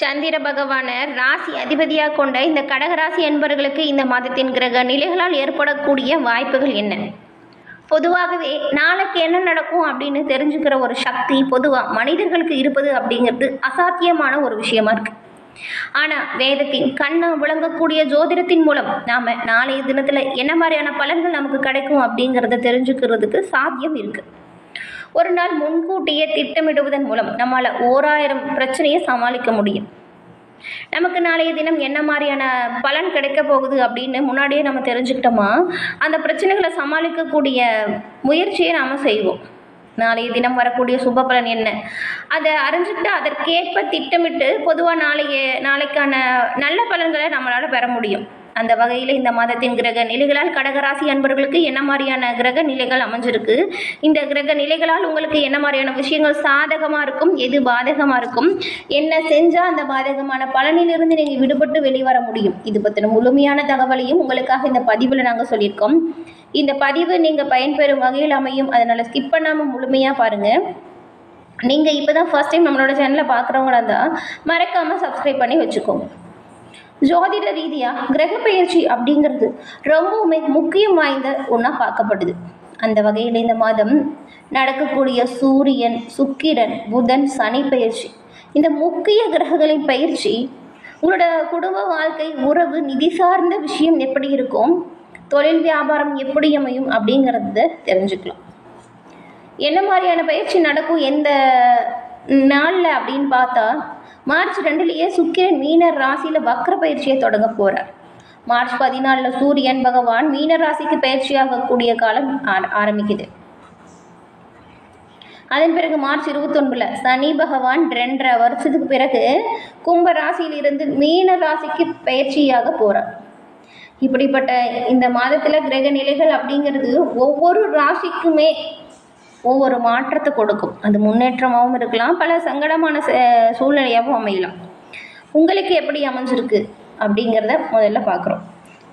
சந்திர பகவானர் ராசி அதிபதியாக கொண்ட இந்த கடகராசி என்பவர்களுக்கு இந்த மாதத்தின் கிரக நிலைகளால் ஏற்படக்கூடிய வாய்ப்புகள் என்ன? பொதுவாகவே நாளைக்கு என்ன நடக்கும் அப்படின்னு தெரிஞ்சுக்கிற ஒரு சக்தி பொதுவாக மனிதர்களுக்கு இருப்பது அப்படிங்கிறது அசாத்தியமான ஒரு விஷயமா இருக்கு. ஆனால் வேதத்தின் கண்ணை விளங்கக்கூடிய ஜோதிடத்தின் மூலம் நாம் நாளைய தினத்தில் என்ன மாதிரியான பலன்கள் நமக்கு கிடைக்கும் அப்படிங்கிறத தெரிஞ்சுக்கிறதுக்கு சாத்தியம் இருக்குது ஒரு நாள் முன்கூட்டியே திட்டமிடுவதன் மூலம் நம்மால் ஓராயிரம் பிரச்சனையை சமாளிக்க முடியும். நமக்கு நாளைய தினம் என்ன மாதிரியான பலன் கிடைக்க போகுது அப்படின்னு முன்னாடியே நம்ம தெரிஞ்சுக்கிட்டோமா? அந்த பிரச்சனைகளை சமாளிக்கக்கூடிய முயற்சியை நாம் செய்வோம். நாளைய தினம் வரக்கூடிய சுப பலன் என்ன? அதை அறிஞ்சுக்கிட்டு அதற்கேற்ப திட்டமிட்டு பொதுவாக நாளைய நாளைக்கான நல்ல பலன்களை நம்மளால் பெற முடியும். அந்த வகையில் இந்த மாதத்தின் கிரக நிலைகளால் கடகராசி அன்பர்களுக்கு என்ன மாதிரியான கிரக நிலைகள் அமைஞ்சிருக்கு? இந்த கிரக நிலைகளால் உங்களுக்கு என்ன மாதிரியான விஷயங்கள் சாதகமாக இருக்கும்? எது பாதகமாக இருக்கும்? என்ன செஞ்சால் அந்த பாதகமான பலனிலிருந்து நீங்கள் விடுபட்டு வெளிவர முடியும்? இது பற்றின முழுமையான தகவலையும் உங்களுக்காக இந்த பதிவில் நாங்கள் சொல்லியிருக்கோம். இந்த பதிவு நீங்கள் பயன்பெறும் வகையில் அமையும். அதனால் ஸ்கிப் பண்ணாமல் முழுமையாக பாருங்கள் நீங்கள் இப்போ தான் ஃபஸ்ட் டைம் நம்மளோட சேனலை பார்க்குறவங்களா இருந்தால் மறக்காமல் சப்ஸ்கிரைப் பண்ணி வச்சுக்கோங்க. ஜோதிட ரீதியாக கிரக பயிற்சி அப்படிங்கிறது ரொம்பவுமே முக்கியம் வாய்ந்த ஒன்றா பார்க்கப்படுது. அந்த வகையில் இந்த மாதம் நடக்கக்கூடிய சூரியன் சுக்கிரன் புதன் சனி பயிற்சி. இந்த முக்கிய கிரகங்களின் பயிற்சி உங்களோட குடும்ப வாழ்க்கை உறவு நிதி சார்ந்த விஷயம் எப்படி இருக்கும்? தொழில் வியாபாரம் எப்படி அமையும் அப்படிங்கிறத தெரிஞ்சுக்கலாம். என்ன மாதிரியான பயிற்சி நடக்கும்? எந்த நாளில் அப்படின்னு பார்த்தா மார்ச் ரெண்டுலேயே சுக்கிரன் மீனர் ராசியில் வக்ர பயிற்சியை தொடங்க போகிறார் மார்ச் பதினாலில் சூரியன் பகவான் மீன ராசிக்கு பயிற்சியாகக்கூடிய காலம் ஆர- ஆரம்பிக்குது. அதன் பிறகு மார்ச் இருபத்தொன்பதுல சனி பகவான் ரெண்டரை வருஷத்துக்கு பிறகு கும்ப ராசியிலிருந்து மீன ராசிக்கு பயிற்சியாக போகிறார் இப்படிப்பட்ட இந்த மாதத்தில் கிரக நிலைகள் அப்படிங்கிறது ஒவ்வொரு ராசிக்குமே ஒவ்வொரு மாற்றத்தை கொடுக்கும். அது முன்னேற்றமாகவும் இருக்கலாம். பல சங்கடமான ச- சூழ்நிலையாகவும் அமையலாம். உங்களுக்கு எப்படி அமைஞ்சிருக்கு? அப்படிங்கிறத முதல்ல பார்க்குறோம்.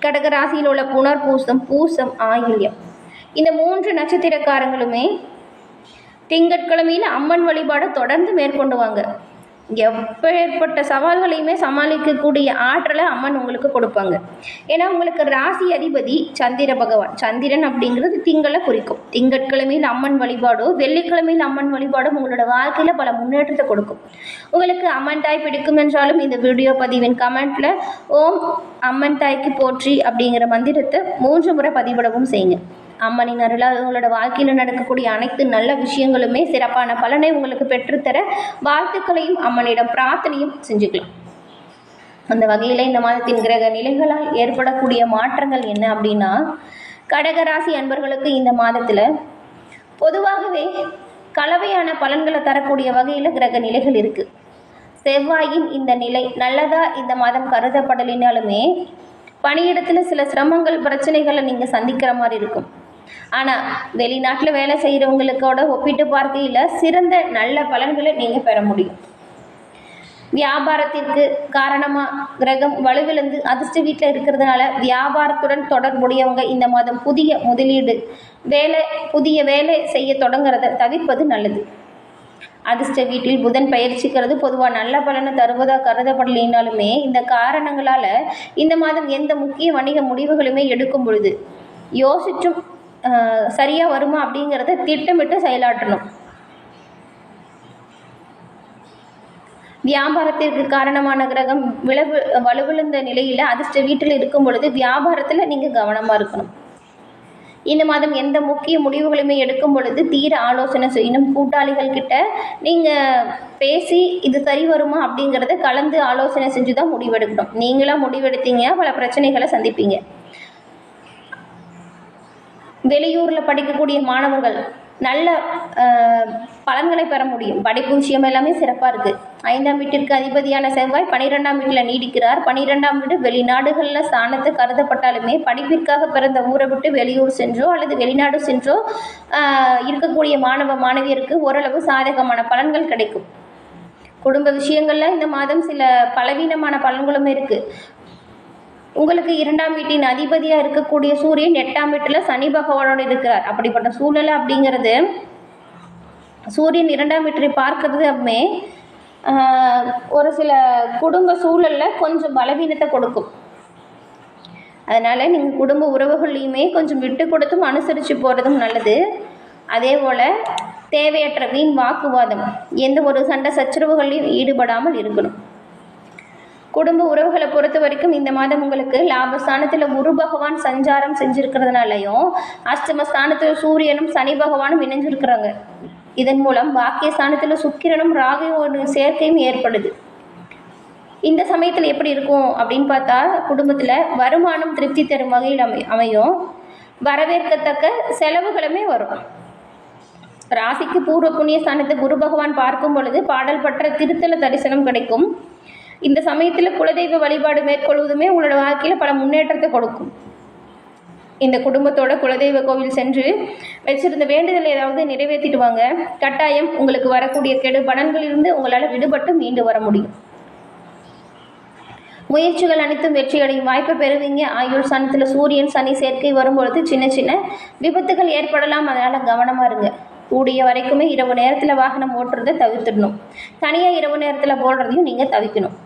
கடக ராசியில் உள்ள புனர் பூசம் பூசம் ஆயில்யம். இந்த மூன்று நட்சத்திரக்காரங்களுமே திங்கட்கிழமையில் அம்மன் வழிபாடை தொடர்ந்து மேற்கொண்டு வாங்க. எப்பேற்பட்ட சவால்களையுமே சமாளிக்கக்கூடிய ஆற்றலை அம்மன் உங்களுக்கு கொடுப்பாங்க. ஏன்னா உங்களுக்கு ராசி அதிபதி சந்திர பகவான். சந்திரன் அப்படிங்கிறது திங்களை குறிக்கும். திங்கட்கிழமையில் அம்மன் வழிபாடோ வெள்ளிக்கிழமையில் அம்மன் வழிபாடும் உங்களோட வாழ்க்கையில் பல முன்னேற்றத்தை கொடுக்கும். உங்களுக்கு அம்மன் தாய் பிடிக்கும் என்றாலும் இந்த வீடியோ பதிவின் கமெண்ட்டில் ஓம் அம்மன் தாய்க்கு போற்றி அப்படிங்கிற மந்திரத்தை மூன்று முறை பதிவிடவும் செய்யுங்க. அம்மனின் அருளால் உங்களோட வாழ்க்கையில் நடக்கக்கூடிய அனைத்து நல்ல விஷயங்களுமே சிறப்பான பலனை உங்களுக்கு பெற்றுத்தர வாழ்த்துக்களையும் அம்மனிடம் பிரார்த்தனையும் செஞ்சுக்கலாம். அந்த வகையில் இந்த மாதத்தின் கிரக நிலைகளால் ஏற்படக்கூடிய மாற்றங்கள் என்ன அப்படின்னா கடகராசி அன்பர்களுக்கு இந்த மாதத்தில் பொதுவாகவே கலவையான பலன்களை தரக்கூடிய வகையில் கிரக நிலைகள் இருக்குது செவ்வாயின் இந்த நிலை நல்லதாக இந்த மாதம் கருதப்படலினாலுமே பணியிடத்தில் சில சிரமங்கள் பிரச்சனைகளை நீங்கள் சந்திக்கிற மாதிரி இருக்கும். ஆனால் வெளிநாட்டில் வேலை செய்கிறவங்களுக்கோட ஒப்பிட்டு பார்க்கையில் சிறந்த நல்ல பலன்களை நீங்கள் பெற முடியும். வியாபாரத்திற்கு காரணமாக கிரகம் வலுவிழந்து அதிர்ஷ்ட வீட்டில் இருக்கிறதுனால வியாபாரத்துடன் தொடர்புடையவங்க இந்த மாதம் புதிய முதலீடு வேலை புதிய வேலை செய்ய தொடங்குறத தவிர்ப்பது நல்லது. அதிர்ஷ்ட வீட்டில் புதன் பயிற்சிக்கிறது பொதுவாக நல்ல பலனை தருவதாக கருதப்படலினாலுமே இந்த காரணங்களால் இந்த மாதம் எந்த முக்கிய வணிக முடிவுகளுமே எடுக்கும் பொழுது யோசிச்சும் சரியாக வருமா அப்படிங்கிறத திட்டமிட்டு செயலாற்றணும். வியாபாரத்திற்கு காரணமான கிரகம் விளவு வலுவிழந்த நிலையில் அதிர்ஷ்ட வீட்டில் இருக்கும் பொழுது வியாபாரத்தில் நீங்கள் கவனமாக இருக்கணும். இந்த மாதம் எந்த முக்கிய முடிவுகளுமே எடுக்கும் பொழுது தீர ஆலோசனை செய்யணும். கூட்டாளிகள் கிட்ட நீங்கள் பேசி இது சரி வருமா அப்படிங்கிறத கலந்து ஆலோசனை செஞ்சு தான் முடிவெடுக்கணும். நீங்களாக முடிவெடுத்தீங்க பல பிரச்சனைகளை சந்திப்பீங்க. வெளியூரில் படிக்கக்கூடிய மாணவர்கள் நல்ல பலன்களை பெற முடியும். படிப்பு விஷயம் எல்லாமே சிறப்பாக இருக்குது ஐந்தாம் வீட்டிற்கு அதிபதியான செவ்வாய் பன்னிரெண்டாம் வீட்டில் நீடிக்கிறார். பன்னிரெண்டாம் வீடு வெளிநாடுகளில் ஸ்தானத்தை கருதப்பட்டாலுமே படிப்பிற்காக பிறந்த ஊரை விட்டு வெளியூர் சென்றோ அல்லது வெளிநாடு சென்றோ இருக்கக்கூடிய மாணவ மாணவியருக்கு ஓரளவு சாதகமான பலன்கள் கிடைக்கும். குடும்ப விஷயங்களில் இந்த மாதம் சில பலவீனமான பலன்களும் இருக்குது உங்களுக்கு இரண்டாம் வீட்டின் அதிபதியாக இருக்கக்கூடிய சூரியன் எட்டாம் வீட்டில் சனி பகவானோடு இருக்கிறார். அப்படிப்பட்ட சூழலை அப்படிங்கிறது சூரியன் இரண்டாம் வீட்டை பார்க்கறது அப்பமே ஒரு சில குடும்ப சூழலில் கொஞ்சம் பலவீனத்தை கொடுக்கும். அதனால் நீங்கள் குடும்ப உறவுகள்லையுமே கொஞ்சம் விட்டு கொடுத்தும் அனுசரித்து போகிறதும் நல்லது. அதே போல் தேவையற்ற வீண் வாக்குவாதம் எந்த ஒரு சண்டை சச்சரவுகளையும் ஈடுபடாமல் இருக்கணும். குடும்ப உறவுகளை பொறுத்த வரைக்கும் இந்த மாதம் உங்களுக்கு லாபஸ்தானத்தில் குரு பகவான் சஞ்சாரம் செஞ்சிருக்கிறதுனாலையும் அஷ்டமஸ்தானத்தில் சூரியனும் சனி பகவானும் இணைஞ்சிருக்கிறாங்க. இதன் மூலம் பாக்கியஸ்தானத்தில் சுக்கிரனும் ராகுவோட சேர்க்கையும் ஏற்படுது. இந்த சமயத்தில் எப்படி இருக்கும் அப்படின்னு பார்த்தா குடும்பத்தில் வருமானம் திருப்தி தரும் வகையில் அமை அமையும். வரவேற்கத்தக்க செலவுகளுமே வரும். ராசிக்கு பூர்வ புண்ணிய ஸ்தானத்தை குரு பகவான் பார்க்கும் பொழுது பாடல் பற்ற திருத்தல தரிசனம் கிடைக்கும். இந்த சமயத்தில் குலதெய்வ வழிபாடு மேற்கொள்வதுமே உங்களோட வாழ்க்கையில் பல முன்னேற்றத்தை கொடுக்கும். இந்த குடும்பத்தோட குலதெய்வ கோவில் சென்று வச்சிருந்த வேண்டுதலை ஏதாவது நிறைவேற்றிட்டு வாங்க கட்டாயம் உங்களுக்கு வரக்கூடிய கெடு பலன்களிலிருந்து உங்களால் விடுபட்டு மீண்டு வர முடியும். முயற்சிகள் அனைத்தும் வெற்றியடையும் வாய்ப்பை பெறுவீங்க. ஆயுள் சனத்தில் சூரியன் சனி சேர்க்கை வரும்பொழுது சின்ன சின்ன விபத்துகள் ஏற்படலாம். அதனால் கவனமாக இருங்க. கூடிய வரைக்குமே இரவு நேரத்தில் வாகனம் ஓட்டுறதை தவிர்த்துடணும். தனியாக இரவு நேரத்தில் போடுறதையும் நீங்கள் தவிக்கணும்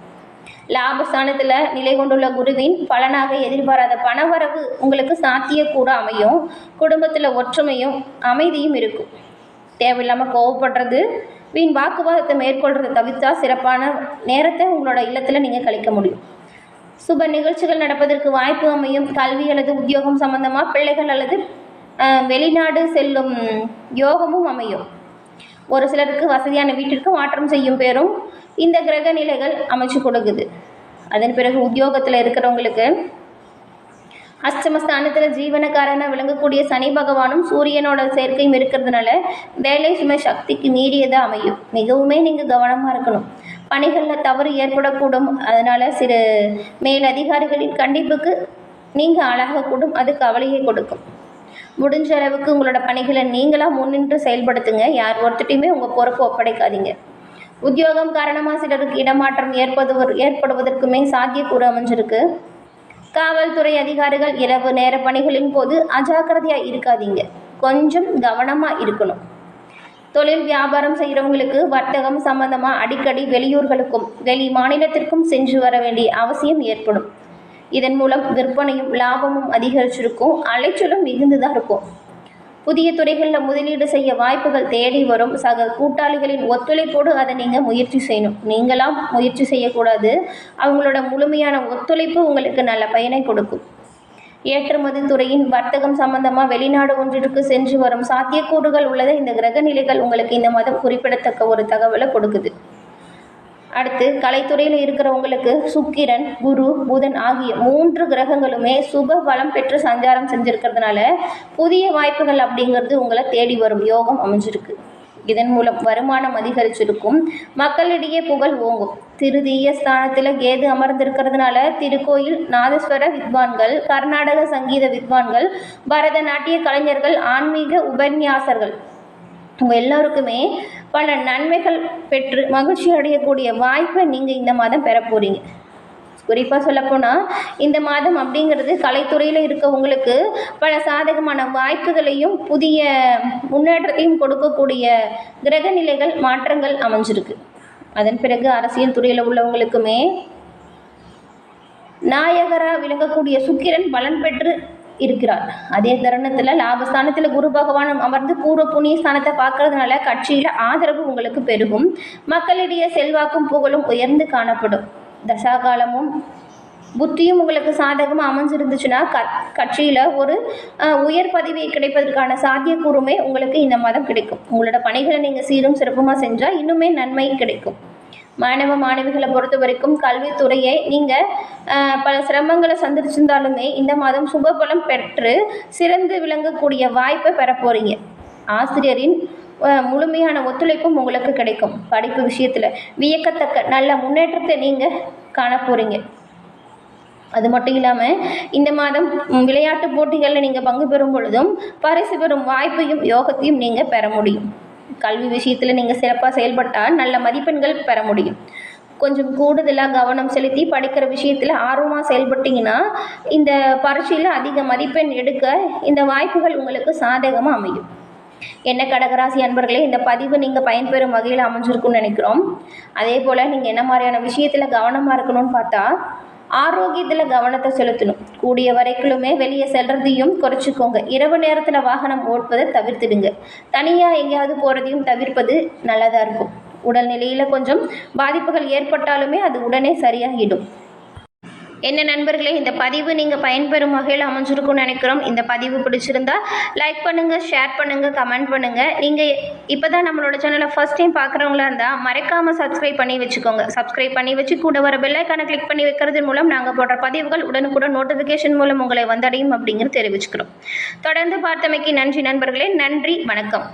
லாபஸ்தானத்தில் நிலை கொண்டுள்ள குருவின் பலனாக எதிர்பாராத பணவரவு உங்களுக்கு சாத்தியக்கூட அமையும். குடும்பத்தில் ஒற்றுமையும் அமைதியும் இருக்கும். தேவையில்லாமல் கோவப்படுறது வீண் வாக்குவாதத்தை மேற்கொள்றதை தவிர்த்தா சிறப்பான நேரத்தை உங்களோட இல்லத்தில் நீங்கள் கழிக்க முடியும். சுப நிகழ்ச்சிகள் நடப்பதற்கு வாய்ப்பு அமையும். கல்வி அல்லது உத்தியோகம் சம்பந்தமாக பிள்ளைகள் அல்லது வெளிநாடு செல்லும் யோகமும் அமையும். ஒரு சிலருக்கு வசதியான வீட்டிற்கு மாற்றம் செய்யும் பேரும் இந்த கிரக நிலைகள் அமைச்சு கொடுக்குது. அதன் பிறகு உத்தியோகத்தில் இருக்கிறவங்களுக்கு அஷ்டமஸ்தானத்தில் ஜீவனக்காரனாக விளங்கக்கூடிய சனி பகவானும் சூரியனோட சேர்க்கையும் இருக்கிறதுனால வேலை சுமை சக்திக்கு மீறியதாக அமையும். மிகவுமே நீங்கள் கவனமாக இருக்கணும். பணிகளில் தவறு ஏற்படக்கூடும். அதனால் சிறு மேலதிகாரிகளின் கண்டிப்புக்கு நீங்கள் ஆளாகக்கூடும். அது கவலையை கொடுக்கும். முடிஞ்ச அளவுக்கு உங்களோட பணிகளை நீங்களாக முன்னின்று செயல்படுத்துங்க. யார் ஒருத்தட்டையுமே உங்கள் பொறுப்பு ஒப்படைக்காதீங்க. உத்தியோகம் காரணமாக சிலருக்கு இடமாற்றம் ஏற்படுவர் ஏற்படுவதற்குமே சாத்தியக்கூறு அமைஞ்சிருக்கு. காவல்துறை அதிகாரிகள் இரவு நேர பணிகளின் போது அஜாக்கிரதையாக இருக்காதீங்க. கொஞ்சம் கவனமாக இருக்கணும். தொழில் வியாபாரம் செய்கிறவங்களுக்கு வர்த்தகம் சம்பந்தமாக அடிக்கடி வெளியூர்களுக்கும் வெளி மாநிலத்திற்கும் சென்று வர வேண்டிய அவசியம் ஏற்படும். இதன் மூலம் விற்பனையும் லாபமும் அதிகரிச்சிருக்கும். அலைச்சலும் மிகுந்துதான் இருக்கும். புதிய துறைகளில் முதலீடு செய்ய வாய்ப்புகள் தேடி வரும். சக கூட்டாளிகளின் ஒத்துழைப்போடு அதை நீங்கள் முயற்சி செய்யணும். நீங்களாம் முயற்சி செய்யக்கூடாது. அவங்களோட முழுமையான ஒத்துழைப்பு உங்களுக்கு நல்ல பயனை கொடுக்கும். ஏற்றுமதி துறையின் வர்த்தகம் சம்பந்தமாக வெளிநாடு ஒன்றிற்கு சென்று வரும் சாத்தியக்கூறுகள் உள்ளதை இந்த கிரக நிலைகள் உங்களுக்கு இந்த மாதம் குறிப்பிடத்தக்க ஒரு தகவலை கொடுக்குது. அடுத்து கலைத்துறையில் இருக்கிறவங்களுக்கு சுக்கிரன் குரு புதன் ஆகிய மூன்று கிரகங்களுமே சுப பலம் பெற்று சஞ்சாரம் செஞ்சிருக்கிறதுனால புதிய வாய்ப்புகள் அப்படிங்கிறது உங்களை தேடி வரும் யோகம் அமைஞ்சிருக்கு. இதன் மூலம் வருமானம் அதிகரிச்சிருக்கும். மக்களிடையே புகழ் ஓங்கும். திருதீய ஸ்தானத்தில் கேது அமர்ந்திருக்கிறதுனால திருக்கோயில் நாதஸ்வர வித்வான்கள் கர்நாடக சங்கீத வித்வான்கள் பரதநாட்டிய கலைஞர்கள் ஆன்மீக உபன்யாசர்கள் உங்கள் எல்லோருக்குமே பல நன்மைகள் பெற்று மகிழ்ச்சி அடையக்கூடிய வாய்ப்பை நீங்கள் இந்த மாதம் பெற போகிறீங்க குறிப்பாக சொல்லப்போனால் இந்த மாதம் அப்படிங்கிறது கலைத்துறையில் இருக்கவங்களுக்கு பல சாதகமான வாய்ப்புகளையும் புதிய முன்னேற்றத்தையும் கொடுக்கக்கூடிய கிரக நிலைகள் மாற்றங்கள் அமைஞ்சிருக்கு. அதன் பிறகு அரசியல் துறையில் உள்ளவங்களுக்குமே நாயகராக விளங்கக்கூடிய சுக்கிரன் பலன் பெற்று இருக்கிறார். அதே தருணத்தில் லாபஸ்தானத்தில் குரு பகவான் அமர்ந்து பூர்வ புண்ணிய ஸ்தானத்தை பார்க்கறதுனால கட்சியில் ஆதரவு உங்களுக்கு பெருகும். மக்களிடையே செல்வாக்கும் புகழும் உயர்ந்து காணப்படும். தசாகாலமும் புத்தியும் உங்களுக்கு சாதகமாக அமைஞ்சிருந்துச்சுன்னா க கட்சியில் ஒரு உயர் பதவி கிடைப்பதற்கான சாத்தியக்கூறுமே உங்களுக்கு இந்த மாதம் கிடைக்கும். உங்களோட பணிகளை நீங்கள் சீரும் சிறப்புமாக செஞ்சால் இன்னுமே நன்மை கிடைக்கும். மாணவ மாணவிகளை பொறுத்த வரைக்கும் கல்வித்துறையை நீங்கள் பல சிரமங்களை சந்திச்சிருந்தாலுமே இந்த மாதம் சுபபலம் பெற்று சிறந்து விளங்கக்கூடிய வாய்ப்பை பெற போகிறீங்க ஆசிரியரின் முழுமையான ஒத்துழைப்பும் உங்களுக்கு கிடைக்கும். படிப்பு விஷயத்தில் வியக்கத்தக்க நல்ல முன்னேற்றத்தை நீங்கள் காண போகிறீங்க அது மட்டும் இல்லாமல் இந்த மாதம் விளையாட்டு போட்டிகளில் நீங்கள் பங்கு பெறும் பொழுதும் பரிசு பெறும் வாய்ப்பையும் யோகத்தையும் நீங்கள் பெற முடியும். கல்வி விஷயத்தில் நீங்கள் சிறப்பாக செயல்பட்டால் நல்ல மதிப்பெண்கள் பெற முடியும். கொஞ்சம் கூடுதலாக கவனம் செலுத்தி படிக்கிற விஷயத்தில் ஆர்வமாக செயல்பட்டீங்கன்னா இந்த பரீட்சையில் அதிக மதிப்பெண் எடுக்க இந்த வாய்ப்புகள் உங்களுக்கு சாதகமாக அமையும். என்ன கடகராசி அன்பர்களே இந்த பதிவு நீங்கள் பயன்பெறும் வகையில் அமைஞ்சிருக்கும்னு நினைக்கிறோம். அதே போல் நீங்கள் என்ன மாதிரியான விஷயத்தில் கவனமாக இருக்கணும்னு பார்த்தா ஆரோக்கியத்தில் கவனத்தை செலுத்தணும். கூடிய வரைக்குமே வெளியே செல்றதையும் குறைச்சிக்கோங்க. இரவு நேரத்தில் வாகனம் ஓட்டுவதை தவிர்த்துடுங்க. தனியாக எங்கேயாவது போகிறதையும் தவிர்ப்பது நல்லதாக இருக்கும். உடல்நிலையில் கொஞ்சம் பாதிப்புகள் ஏற்பட்டாலுமே அது உடனே சரியாகிடும். என்ன நண்பர்களே இந்த பதிவு நீங்கள் பயன்பெறும் வகையில் அமைஞ்சிருக்கும்னு நினைக்கிறோம். இந்த பதிவு பிடிச்சிருந்தா லைக் பண்ணுங்கள் ஷேர் பண்ணுங்கள் கமெண்ட் பண்ணுங்கள் நீங்கள் இப்போ தான் நம்மளோட சேனலை ஃபஸ்ட் டைம் பார்க்குறவங்களா இருந்தால் மறக்காமல் சப்ஸ்கிரைப் பண்ணி வச்சுக்கோங்க. சப்ஸ்கிரைப் பண்ணி வச்சு கூட வர பெல்லைக்கான கிளிக் பண்ணி வைக்கிறது மூலம் நாங்கள் போடுற பதிவுகள் உடனுக்குடன் நோட்டிஃபிகேஷன் மூலம் உங்களை வந்தடையும் அப்படிங்கிறது தெரிவிச்சுக்கிறோம். தொடர்ந்து பார்த்தமைக்கு நன்றி நண்பர்களே. நன்றி வணக்கம்.